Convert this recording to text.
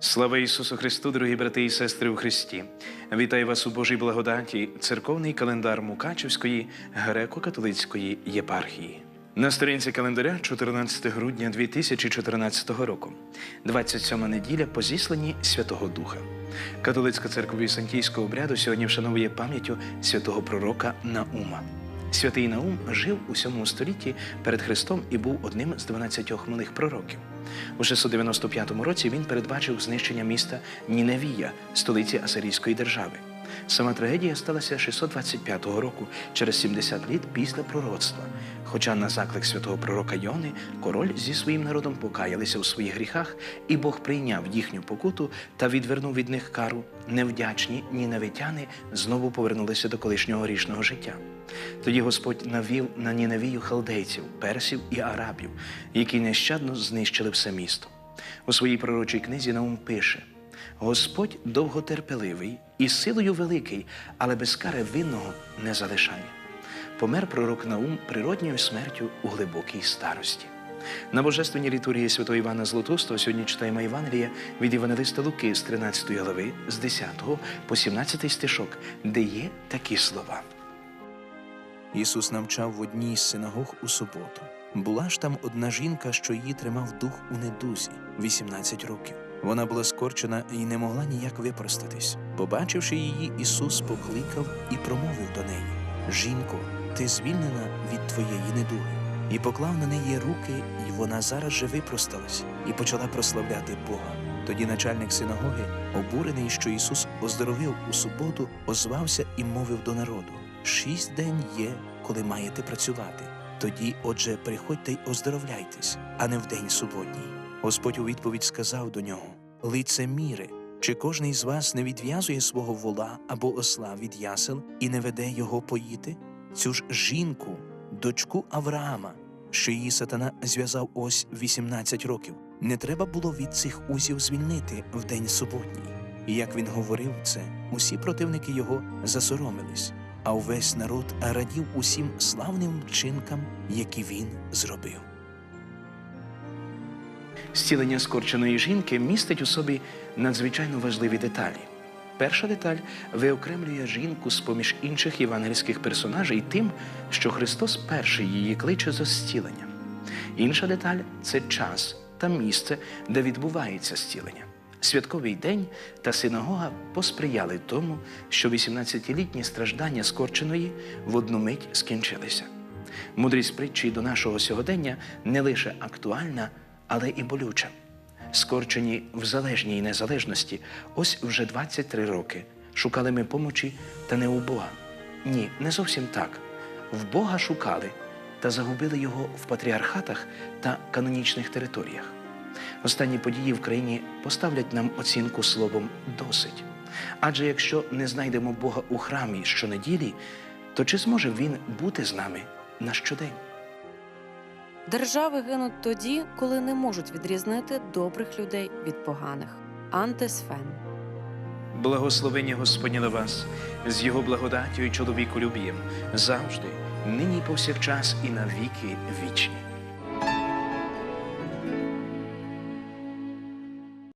Слава Ісусу Христу, дорогі брати і сестри у Христі! Вітаю вас у Божій благодаті, церковний календар Мукачівської греко-католицької єпархії. На сторінці календаря 14 грудня 2014 року, 27 неділя по зісланні Святого Духа. Католицька церква Візантійського обряду сьогодні вшановує пам'яттю святого пророка Наума. Святий Наум жив у 7 столітті перед Христом і був одним з 12 малих пророків. У 695 році він передбачив знищення міста Ніневія, столиці Асирійської держави. Сама трагедія сталася 625 року, через 70 літ після пророцтва. Хоча на заклик святого пророка Йони король зі своїм народом покаялися у своїх гріхах, і Бог прийняв їхню покуту та відвернув від них кару. Невдячні ніневитяни знову повернулися до колишнього грішного життя. Тоді Господь навів на Ніневію халдейців, персів і арабів, які нещадно знищили все місто. У своїй пророчій книзі Наум пише: Господь довготерпеливий і силою великий, але без кари винного не залишає. Помер пророк Наум природньою смертю у глибокій старості. На божественній літургії святого Івана Златоустого сьогодні читаємо Євангелія від Євангелиста Луки з 13 глави, з 10 по 17 стишок, де є такі слова. Ісус навчав в одній з синагог у суботу. Була ж там одна жінка, що її тримав дух у недузі 18 років. Вона була скорчена і не могла ніяк випростатись. Побачивши її, Ісус покликав і промовив до неї: Жінко, ти звільнена від твоєї недуги. І поклав на неї руки, і вона зараз же випросталась і почала прославляти Бога. Тоді начальник синагоги, обурений, що Ісус оздоровив у суботу, озвався і мовив до народу: Шість день є, коли маєте працювати. Тоді, отже, приходьте й оздоровляйтесь, а не в день суботній. Господь у відповідь сказав до нього: Лицеміре, чи кожний з вас не відв'язує свого вола або осла від ясел і не веде його поїти? Цю ж жінку, дочку Авраама, що її сатана зв'язав ось 18 років, не треба було від цих узів звільнити в день суботній. І як він говорив це, усі противники його засоромились, а увесь народ радів усім славним вчинкам, які він зробив. Зцілення скорченої жінки містить у собі надзвичайно важливі деталі. Перша деталь виокремлює жінку з поміж інших євангельських персонажей тим, що Христос перший її кличе за зцілення. Інша деталь це час та місце, де відбувається зцілення. Святковий день та синагога посприяли тому, що 18-літні страждання скорченої в одну мить скінчилися. Мудрість притчі до нашого сьогодення не лише актуальна, але і болюча. Скорчені в залежній незалежності, ось вже 23 роки шукали ми помочі та не у Бога. Ні, не зовсім так. В Бога шукали та загубили його в патріархатах та канонічних територіях. Останні події в країні поставлять нам оцінку словом досить. Адже якщо не знайдемо Бога у храмі щонеділі, то чи зможе Він бути з нами на щодень? Держави гинуть тоді, коли не можуть відрізнити добрих людей від поганих. Антисфен. Благословення Господні на вас, з Його благодаттю і чоловіку любієм, завжди, нині повсякчас і навіки вічні.